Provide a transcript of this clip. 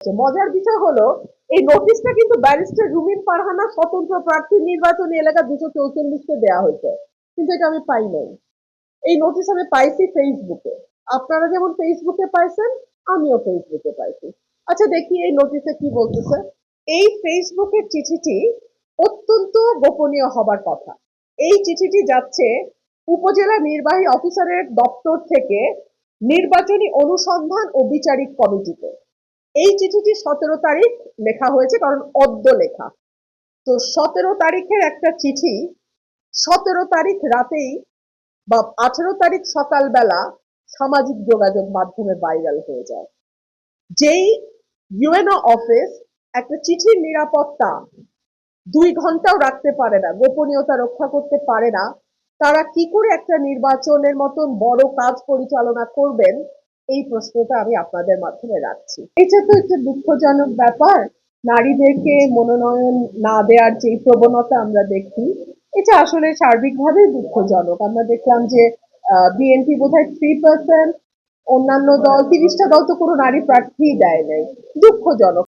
মজার বিষয় হলো, এই নোটিশটা কিন্তু ব্যারিস্টার রুমিন ফারহানা স্বতন্ত্র প্রার্থী নির্বাচনী এলাকা দুশো চৌচল্লিশকে দেওয়া হয়েছে। কিন্তু এটা আমি পাই নাই। এই নোটিশ আমি পাইছি ফেসবুকে আপনারা যেমন ফেসবুকে পাইছেন, আমিও ফেসবুকে পাইছি। আচ্ছা দেখি এই নোটিশে কি বলতেছে। এই ফেসবুকের চিঠিটি অত্যন্ত গোপনীয় হবার কথা। এই চিঠিটি যাচ্ছে উপজেলা নির্বাহী অফিসারের দপ্তর থেকে নির্বাচনী অনুসন্ধান ও বিচারিক কমিটিতে। এই চিঠিটি সতেরো তারিখ লেখা হয়েছে, কারণ অদ্য লেখা। তো সতেরো তারিখের একটা চিঠি সতেরো তারিখ রাতেই বা আঠেরো তারিখ সকালবেলা সামাজিক যোগাযোগ মাধ্যমে ভাইরাল হয়ে যায়। যেই ইউএনও অফিস একটা চিঠির নিরাপত্তা দুই ঘন্টাও রাখতে পারে না, গোপনীয়তা রক্ষা করতে পারে না, তারা কি করে একটা নির্বাচনের মতন বড় কাজ পরিচালনা করবেন এই প্রশ্নটা আমি আপনাদের মাধ্যমে রাখছি। এটা তো একটা দুঃখজনক ব্যাপার, নারীদেরকে মনোনয়ন না দেওয়ার যে প্রবণতা আমরা দেখি, এটা আসলে সার্বিকভাবেই দুঃখজনক। আমরা দেখলাম যে বিএনপি বোধহয় থ্রি পার্সেন্ট অন্যান্য দল, তিরিশটা দল তো কোনো নারী প্রার্থী দেয় নাই। দুঃখজনক।